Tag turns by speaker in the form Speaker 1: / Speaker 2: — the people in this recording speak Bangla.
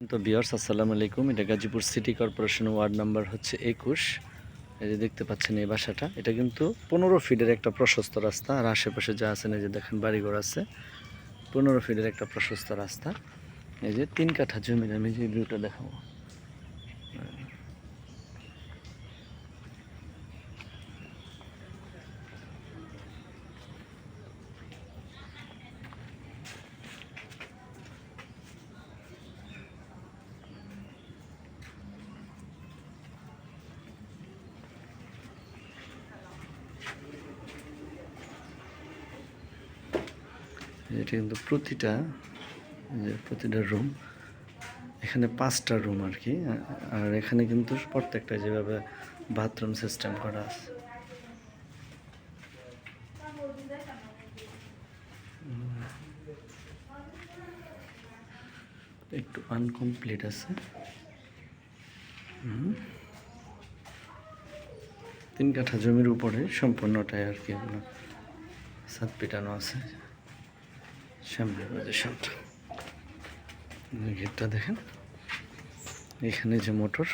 Speaker 1: তো বিয়ার্স আসসালামু আলাইকুম। এটা Gazipur city corporation ward number হচ্ছে একুশ। এই যে দেখতে পাচ্ছেন এই বাসাটা। এটা কিন্তু পনেরো ফিটের একটা প্রশস্ত রাস্তা। আর আশেপাশে যা আছেন এই যে দেখেন বাড়িঘর আছে, পনেরো ফিটের একটা প্রশস্ত রাস্তা। এই যে তিন কাঠা জমির, আমি যে ভিউটা দেখাবো। এটা কিন্তু প্রতিটা যে প্রতিটা রুম এখানে পাঁচটা রুম আর কি আর এখানে কিন্তু প্রত্যেকটা যেভাবে বাথরুম সিস্টেম করা আছে। একটু আনকমপ্লিট আছে। তিন কাঠা জমির উপরে সম্পূর্ণটাই আর কি এগুলো সাত পিটানো আছে। সামনে পজিশনটা গেটটা দেখেন এখানে যে মোটর।